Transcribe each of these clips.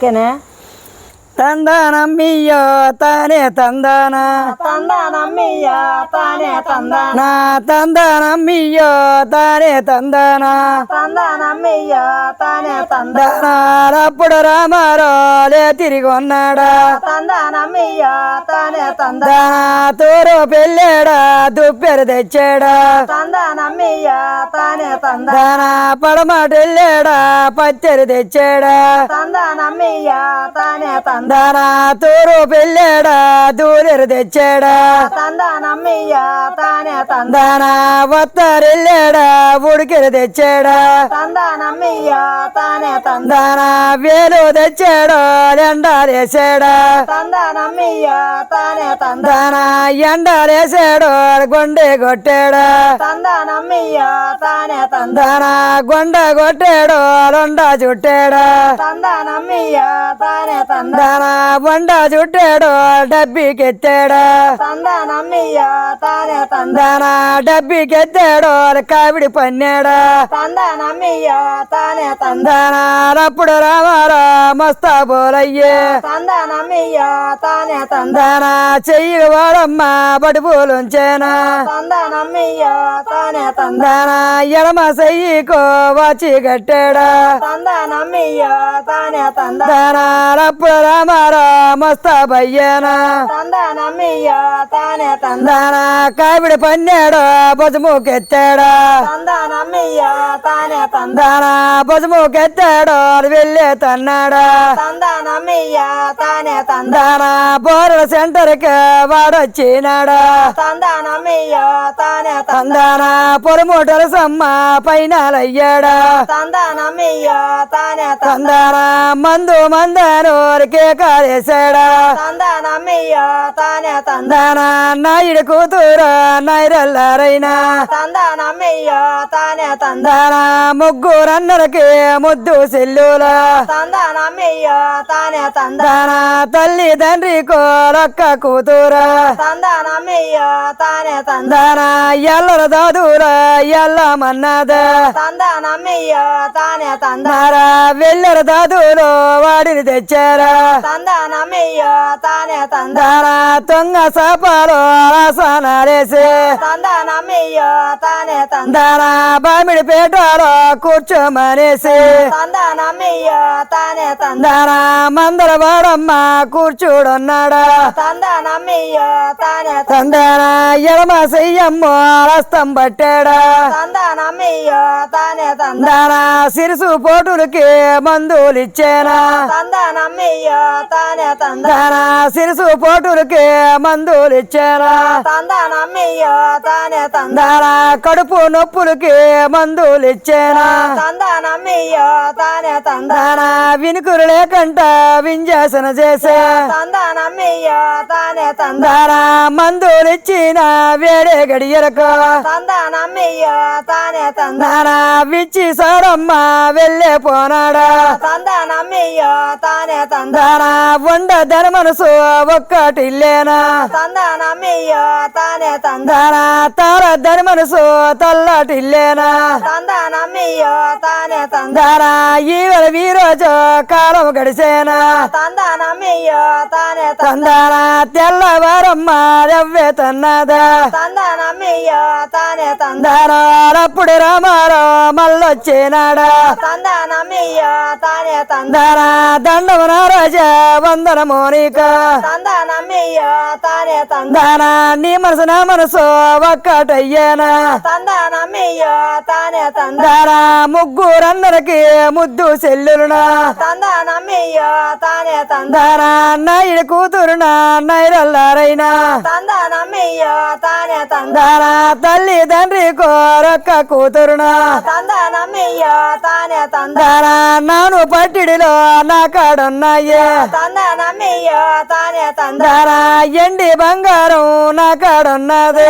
ఓకేనా తందనమ్మియో తానే తందన. తందానమ్మయ్య తానే తందాన. నా తందనమ్మియో తానే తందన. తందానమ్మయ్య తానే తందాన. దానాలప్పుడు రామారోలే తిరిగి ఉన్నాడా తందానమ్మయ్య తానే తందాన. దానా తూరు పెళ్ళాడా దుప్పెరు తెచ్చాడా. తందానమ్మయ్య తానే తందాన. దానా పడమాట వెళ్ళాడా పచ్చరి తెచ్చాడా. తందానమ్మయ్య తానే తందాన. దానా తూరు పెళ్ళాడా దూరెరు తెచ్చాడా? తందానమ్మయ్య తానే తందాన దానా వత్తరెళ్ళాడా ఉడికెరు తెచ్చాడా? తందానమ్మయ్య తానే తందాన దానా వేలు తెచ్చాడా ఎండాలేసాడా? తందానమ్మయ్య తానే తందాన దానా ఎండాలేసాడు గుండె కొట్టాడా? తందానమ్మయ్య తానే తందాన దానా గుండ కొట్టాడు లొండ చుట్టాడా? తందానమ్మయ్య తానే తందాన దానా బొండ చుట్టాడు డబ్బికెత్తాడా? తందానమ్మయ్య తానే తందాన దానా డబ్బికెత్తాడు కావిడి పన్నాడా? తందానమ్మయ్య తానే అప్పుడు రామారా మస్తా బోలయ్యే? తందానమ్మయ్య తానే తందాన దానా చెయ్యి వాడమ్మ బడుపులుంచేనా తందానమ్మయ్య తానే తందాన దానా ఎడమ చెయ్యికో వాచి కట్టాడా? తందానమ్మయ్య తానే తందాన తందానమ్మయ్య తానే తందాన కావిడి పన్నాడు బజముకెత్తాడా తందానమ్మయ్య తానే తందాన వెళ్ళే తన్నాడా. తందానమ్మయ్య తానే తందాన దానా బోరల సెంటర్కి వాడొచ్చినాడా. తందానమ్మయ్య తానే తందాన సమ్మ పైన అయ్యాడా తందానమ్మయ్య తానే తందాన దానా మందు మందాను కేకాలేసాడా తందానమ్మయ్య తానే తందాన నాయుడు కూతురు తందానమ్మయ్య తానే తందాన దానా ముగ్గురన్నరకి ముద్దు సెల్లులా? తందానమ్మయ్య తానే తందాన దానా తల్లి తండ్రి కోరక్క కూతురా? తందానమ్మయ్య తానే తందాన దానా ఎల్లర దాదురా ఎల్లమన్నదా తందానమ్మయ్య తానే తందాన దారా వెళ్ళర దాదులు వాడిని తెచ్చారా? తందానమ్మయ్య తానే తందాన తొంగ సాపాలు తానే తందాన బామిడి పేటలో కూర్చోమనేసి. తందానమ్మయ్య తానే తందాన మందర వాడమ్మ కూర్చోడున్నాడా. తందానమ్మయ్య తానే తందాన ఎడమ చెయ్యమ్మ రస్తం పట్టాడా. తందానమ్మయ్య తానే తందాన సిరుసు పోటులకి మందులు ఇచ్చానా తందానమ్మయ్య తానే సిరుసు పోటులకి మందులు ఇచ్చానా తందానమ్మయ్య తానే తందాన దానా కడుపు నొప్పులకి మందులు ఇచ్చానా తందానమ్మయ్య తానే తందాన దానా వినుకులు లేకంట వింజాసన చేసా తందానమ్మయ్య తానే తందాన దానా మందులు ఇచ్చిన వేడే గడియలకు తందానమ్మయ్య తానే తందాన దానా విచ్చి సారమ్మ వెళ్ళే పోనాడా? తందానమ్మయ్య తానే తందాన దానా వండ ధన మనసు ఒక్కటిల్లేనా తందానమ్మయ్య తానే తందాన దానా తార ధన మనసు తల్లటిల్లేనా తందానమ్మయ్య తానే తందాన దానా ఈవల వీరోజు కాలం గడిసేనా తందానమ్మయ్య తానే తందాన తందానా తెల్లవారమ్మ రవ్వే తన్నదా? తందానమ్మయ్య తానే తందాన దానాలప్పుడు రామారావు మళ్ళొచ్చినాడా? తందానమ్మయ్య తానే తందాన దానా దండము రాజా వందన మోనిక తందానమ్మయ్య తానే తందాన దానా నీ మనసు నా మనసు ఒక్కటయ్యేనా తందాన దానా ముగ్గురన్నరకి ముద్దు తానే తందాన దానా నాయుడు కూతురునా నైరల్లారైనా తందాన దానా తల్లి తండ్రి కోరక్క కూతురునా. తందాన దానా నాను పట్టిడిలో నా కాడున్నాయే ఎండి బంగారం నా కాడున్నది.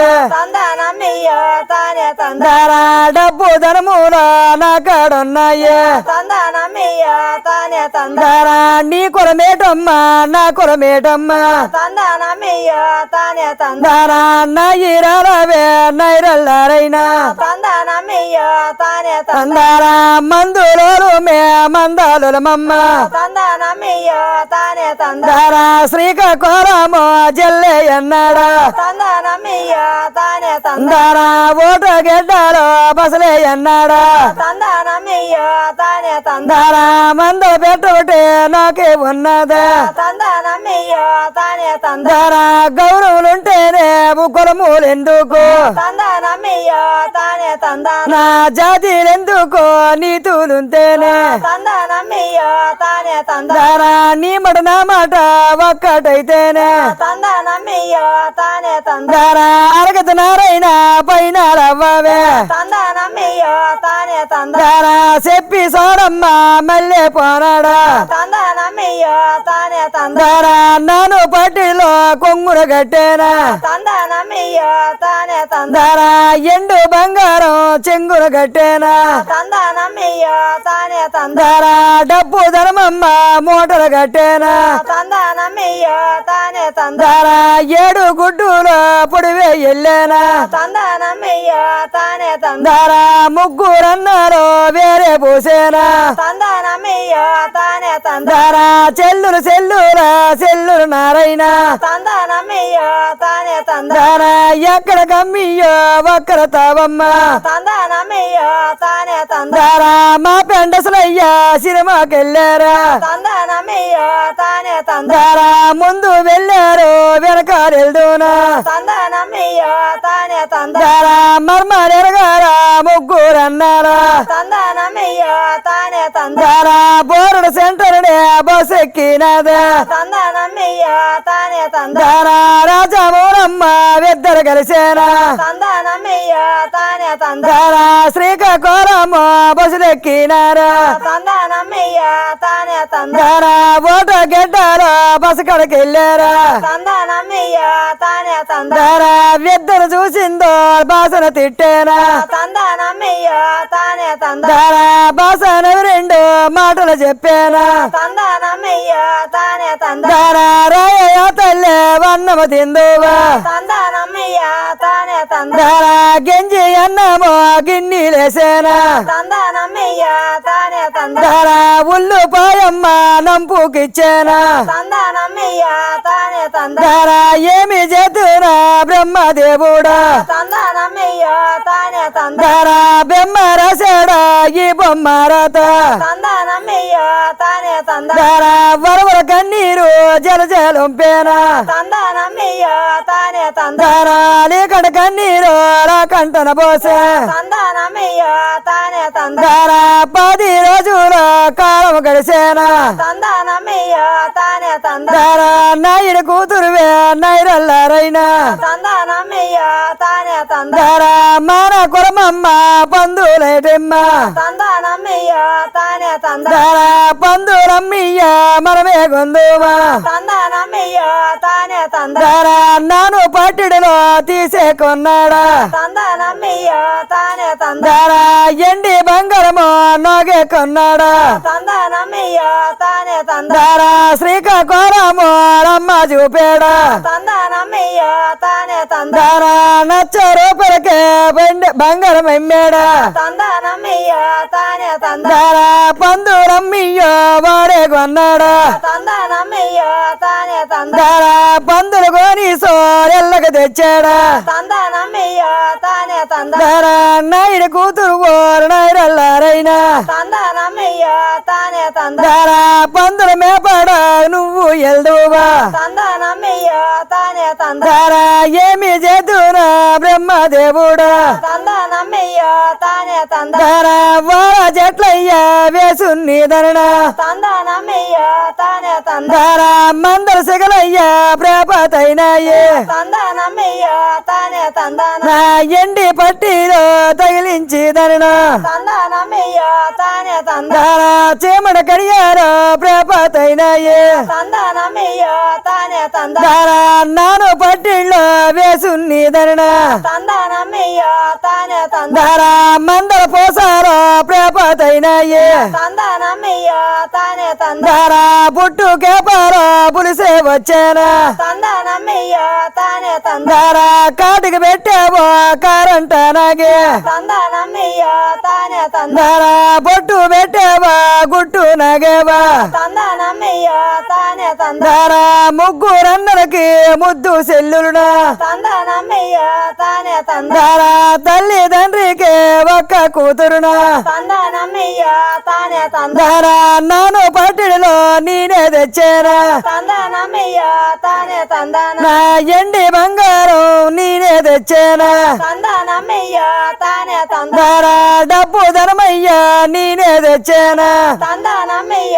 దానా డబ్బు ధనములో నా కాడున్నాయే. దానా నీ కులమేటమ్మ నా కులమేటమ్మ తందానమ్మయ్య తానే తందాన దానా నా ఈరాలవే నైరల్లారైనా తందారా మందులోలు మే మందాలు మమ్మ తందాన తందనమయ్య తానే తంద. దారా శ్రీకాకుళము జల్లే ఎన్నాడా. తందనమయ్య తానే తంద. దారా ఓట గెడ్డాలో బసలే ఎన్నాడా. తందనమయ్య తానే తంద. దారా మంద పెట్టబట్టే నాకే ఉన్నదా. తందనమయ్య తానే తంద. దారా గౌరవులుంటేనే కులములెందుకు తందనమయ్య తానే తంద. నా జాతిలెందుకు నీతులుంటేనే? తందనమయ్య తానే తంద. దారా నీ మాట నా మాట ఒక్కటైతేనే తందనమయ్య తానే తంద దారా అరగత నారైన పైన రవ్వవే తందనమయ్య తానే తంద దారా చెప్పి సోడమ్మ తందనమయ్య తానే తంద. దారా నాను పట్టిలో కొంగును కట్టేనా? తందనమయ్య తానే తంద. దారా ఎండు బంగారం చెంగును కట్టేనా? తందనమయ్య తానే తంద. దారా డబ్బు ధర్మమ్మ మూటలు కట్టేనా? తందనమయ్య తానే తంద. దారా ఏడు గుడ్డులో పొడివే ఎల్లేనా? తందనమయ్య తానే తంద. దారా ముగ్గురన్నారు వేరే పూసేనా? తందనమయ్య తానే తంద దారా చెల్లులు చెల్లురా చెల్లులు నారైనా తందనమయ్య తానే తంద. దారా ఎక్కడ కమ్మియో ఒక్కర తావమ్మ తందనమయ్య తానే తంద. దారా మా పెండసలయ్యా సినిమాకెళ్ళారా తందనమయ్య తానే తంద. దారా ముందు వెళ్ళారు వెనకాలెల్దునా తందనమయ్య తానే తంద. దారా మర్మారెరగారా ముగ్గురన్నారా. తందనమయ్య తానే తంద. దారా బోరుడు సెంటర్నే బస్ ఎక్కినదా తందనమయ్య తానే ఇద్దరు కలిసేనా? తందనమయ్య తానే శ్రీకాకుళమ్మ బస్సులెక్కినారా? ఎక్కినారా తానే ఓట గెడ్డారా బస్సు కడకి వెళ్ళారా తందనమయ్య తానే ఇద్దరు చూసిందో బాసన తిట్టేనా? తందనమయ్య తానే బాసన రెండు మాటలు చెప్పేనా? తందనమయ్య తానే తంద. దారా రాయ తల్లే వన్నము తిందువా. తందనమయ్య తానే తంద. దారా గెంజి అన్నము గిన్నీలేసేనా తందనమయ్య తానే తంద. దారా ఉల్లు పాయమ్మ నంపుకిచ్చేనా. తందనమయ్య తానే తంద. దారా ఏమి చేతునా బ్రహ్మదేవుడా. తందనమయ్య తానే తంద దారా బెమ్మ రాశాడా ఈ బొమ్మ రాత. తందనమయ్య తానే తంద. దారా వరవర కన్నీరు జల జలంపేనా. తందనమయ్య తానే తంద. దారా లేకడ కన్నీరు రాకంటన పోసే. తందనమయ్య తానే తంద. దారా పది రోజుల కాలం గడిసేనా. తందనమయ్య తానే తంద. దారా నాయుడు కూతురువే నైరల్లారైనా తానే మాన కురమమ్మ పందులేటమ్మ. తందనమయ్య తానే తంద. దారా పందులమ్మయ్య మనమే గొందుమా తందనమయ్య తానే తంద. దారా నాను పట్టిడిలో తీసేకొన్నాడా తందనమయ్య తానే తంద. దారా ఎండి బంగారము నోగే కొన్నాడా. తందనమయ్య తానే తంద. దారా శ్రీకాకుళము రమ్మ చూపాడా. తందనమయ్య తానే తంద. దారా నచ్చ రూపాయలకే బండి బంగారం ఎమ్మాడా? తందనమయ్య తానే తంద. దారా పందులమ్మయ్యో వాడే కొన్నాడా? తందనమయ్య తానే తంద. దారా పందులు కొని సోరెల్లకి తెచ్చాడా? తందనమయ్య తానే తంద. దారా నాయుడు కూతురు ఓరు నాయుడల్లారైనా తందనమయ్య తానే తంద. దారా పందుల మేపాడా నువ్వు ఎల్దువా? తందనమయ్య తానే తంద. దారా ఏమి చేతురా బ్రహ్మదేవుడా? తందనమయ్య తానే తంద. దారా వార చెట్లయ్యా వేసున్ని ధరణ. తందనమయ్య తానే తంద దారా మందర సిగలయ్యా ప్రేపతైనాయి తందనమయ్య తానే తందన ఎండి పట్టిలో తగిలించి ధరణ తందనమయ్య తానే చీమడ కడియారా ప్రేపతైనాయి తందనమయ్య తానే నాను పట్టిలో వేసున్ని ధరణ తందనమయ్య తానే తంద దారా మందర పోసారా ప్రేపతైనాయి తందనమయ్య తానే తంద దారా పుట్టు కేపారా పులిసే వచ్చానా? తందనమయ్య తానే తానే తంద దారా కాటికి పెట్టావో కరెంట నాగే. తందనమయ్య తానే తంద దారా బొట్టు పెట్టావా గుట్టు నాగేవా? తంద దారా ముగ్గురన్నలకి ముద్దు సెల్లులునా. తందనమయ్య తానే తంద. దారా తల్లి తండ్రికి ఒక్క కూతురునా. తందనమయ్య తానే తంద. దారా నాను పట్టిడిలో నేనే తందన. నా ఎండి బంగారం నేనే తెచ్చానా. తందనమయ్య తానే తంద. దారా డబ్బు ధనమయ్యా నేనే తెచ్చానా. తందనమయ్య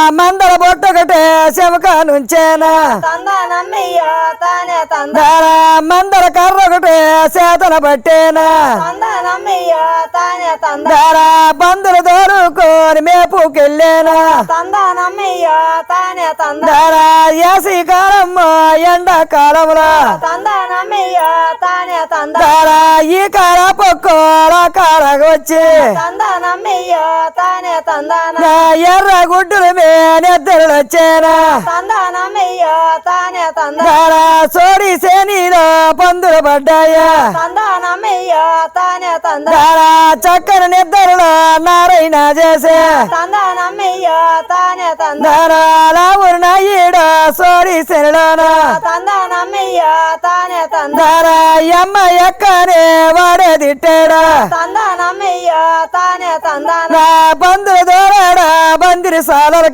మందల బొట్టొకటే శమక నుంచేనా? మందల కర్ర ఒకటే చేతన పట్టేనా? దారా బందులు దొరుకుని మేపుకెళ్ళేనా? దారా యాసి కాలమ్మ ఎండాకాలంలో దారా ఈ కాల పొక్కోల కాలకు వచ్చి తందనమయ్య తానే తందన నా ఎర్ర గుడ్డుల మేనెద్దరు వచ్చేనా తందనమయ్య తానే తంద. దారా సోడి సేనిలో పందులు పడ్డాయా? తందనమయ్య తానే తంద. దారా చక్కని నిద్రలో నారాయణ చేసే. తందనమయ్య తానే తంద. దారా లావురు నాయుడ సోడి శరణన తందనమయ్య తానే తంద. దారా అమ్మ ఎక్కనే వాడే తిట్టాడా? తందనమయ్య తానే తందన బంధులు దూరాడా? బందిరి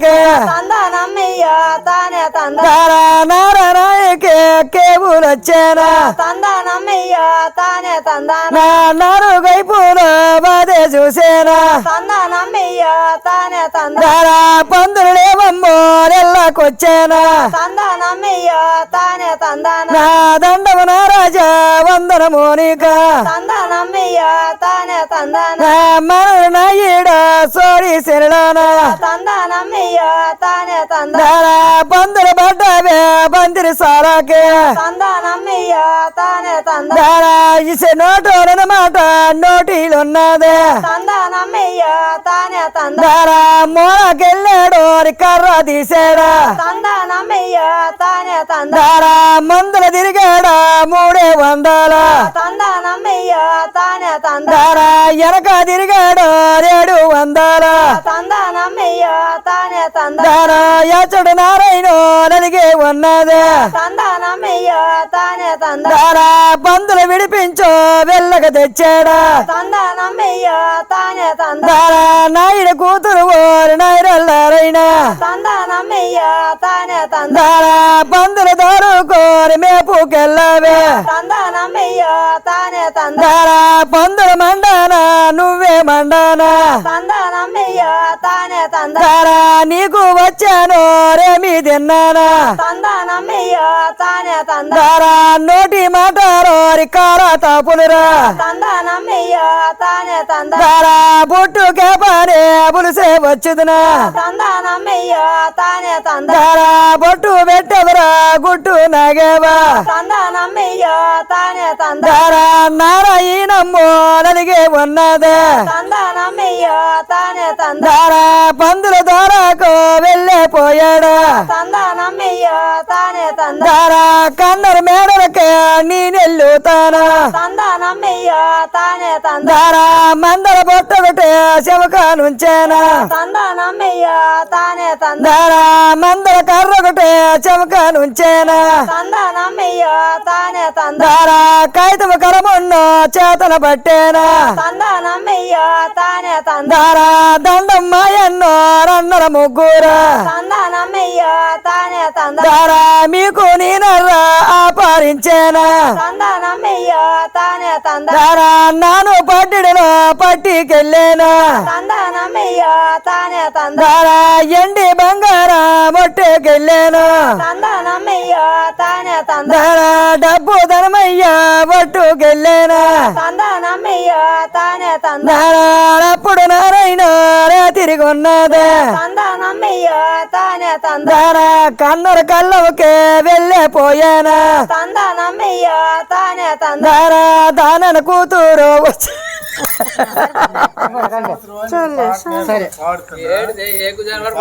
సాలలకే తందనమయ్య తానే తంద. దారా నారాయణకి కేబులు వచ్చానా తందనమయ్య తానే తందన నా నారు గైపులు బాధే చూసేనా? తందనమయ్య తానే తంద. దారా పందులేమమ్మో నెల్లకొచ్చానా? తందనమయ్య తానే తందన నా దండము నారాజా వందనము నీక? తానే తందన నా మనరు నాయుడ సోడి శరణన? తానే తంద. దారా పందులు పడ్డావే బందిరి సారాకే దారా ఇసే నోటోలన మాట నోటిలున్నదే దారా మూలకెళ్ళాడు కర్ర తీసాడా దారా మందులు తిరిగాడా మూడే వందల దారా వెనక తిరిగాడు ఏడు వందల తంద దారా ఎచ్చడు నారాయణ నలిగే ఉన్నదే. తందనమయ్య తానే తంద దారా పందులు విడిపించు వెళ్ళక తెచ్చాడా. తందనమయ్య తానే తంద దారా నాయుడు కూతురు ఓరి నాయరల్లారైనా తందనమయ్య తానే తంద దారా పందులు దొరుకోరి మేపుకెళ్ళవే. తందనమయ్య తానే పందుల మండాన నువ్వే మండానా తందనమయ్య తానే తంద దారా నీకు వచ్చాను రేమి తిన్నానా తందనమయ్య తానే తంద దారా నోటి మాటారో రికార తాపులురా తందనమయ్య తానే బుట్టు కేపానే పులిసే వచ్చుదునా. తందనమయ్య తానే బొట్టు పెట్టదురా గుట్టు నాగేవా. తందనమయ్య తానే తంద దారా నారాయణమ్మో నలిగే ఉన్నదే తందనమయ్య తానే తంద దారా పందుల ద్వారాకు వెళ్ళే పోయాడా తందనమయ్య తానే తంద దారా కన్నర మేడలకే నేనెల్లుతానా తందనమయ్య తానే? తంద. దారా మందల బొట్టొకటే శవక నుంచేనా? తందనమయ్య తానే తంద. దారా మందల కర్ర ఒకటే చెమక నుంచేనా? తందనమయ్య తానే తంద. దారా కాగితం కరమున్న చేతన పట్టేనా? తందనమయ్య తానే తంద. దారా దండం మాయన్నో రన్నర ముగ్గురా? తందనమయ్య తానే తంద. దారా మీకు నేనర్రా తానే నాను పట్టిడిలో పట్టికెళ్ళేనా. తానే దారా ఎండి బంగారా మొట్టే ఒట్టుకెళ్ళాను తందనమయ్యో తానే డబ్బు తంద. దానాడప్పుడు నారాయణ రే తిరిగి ఉన్నదే. తందనమయ్యో తానే తంద. దానా కన్నర తానే తంద. దానా దానన కూతురు వచ్చి ఏడు ఏ జనవరి